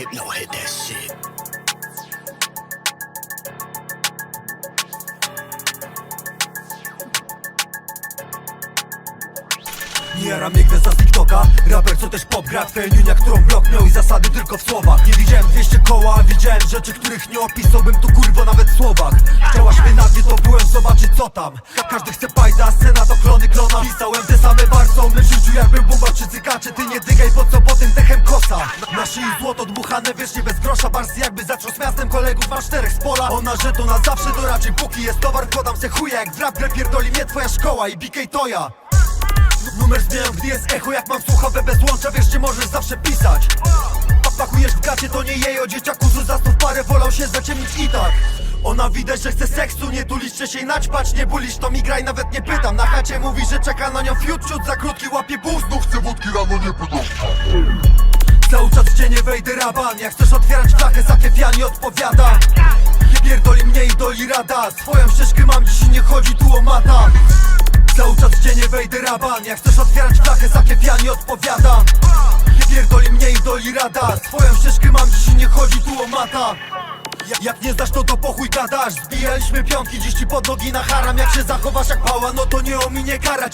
Hypno hit that shit. Nie jara mnie gwiazda z TikToka. Raper co też pop gra Twoja którą blok miał i zasady tylko w słowach. Nie widziałem 200 koła, widziałem rzeczy, których nie opisałbym tu kurwo nawet w słowach. Chciałaś mnie co tam? Ka Każdy chce pajda, scena to klony klona. Pisałem te same barsony w życiu jakbym bomba czy cykacze Ty nie dygaj, po co po tym dechem kosa? Na szyi złoto dmuchane, wiecznie bez grosza. Barsy jakby zaczął z miastem kolegów, masz czterech z pola. Ona, że to na zawsze, to raczej póki jest towar. Wkładam se chuja jak w rap, pierdoli mnie twoja szkoła i BK Toja Numer zmieniam, gdy jest echo, jak mam słuchawę bez łącza Wiesz, gdzie możesz zawsze pisać. Pa- Pakujesz w gacie, to nie jej, o dzieciaku z zastów parę Wolał się zaciemnić i tak ona widać, że chce seksu, nie tuliście się i naćpać Nie bulisz, to mi graj, nawet nie pytam. Na chacie mówi, że czeka na nią fiut Ciut za krótki łapie bus, chce wódki rano nie pytam. Cały czas w cienie wejdę raban. Jak chcesz otwierać flachę, zakiefian nie odpowiada Nie pierdoli mnie i doli rada. Swoją ścieżkę mam, dziś nie chodzi tu o mata. Cały czas w cienie wejdę raban. Jak chcesz otwierać flachę, zakiefian nie odpowiada Nie pierdoli mnie i doli rada. Swoją ścieżkę mam, dziś nie chodzi tu o mata jak nie znasz to do pochuj gadasz. Zbijaliśmy piątki, dziś ci pod nogi na haram Jak się zachowasz jak pała, no to nie ominie kara cię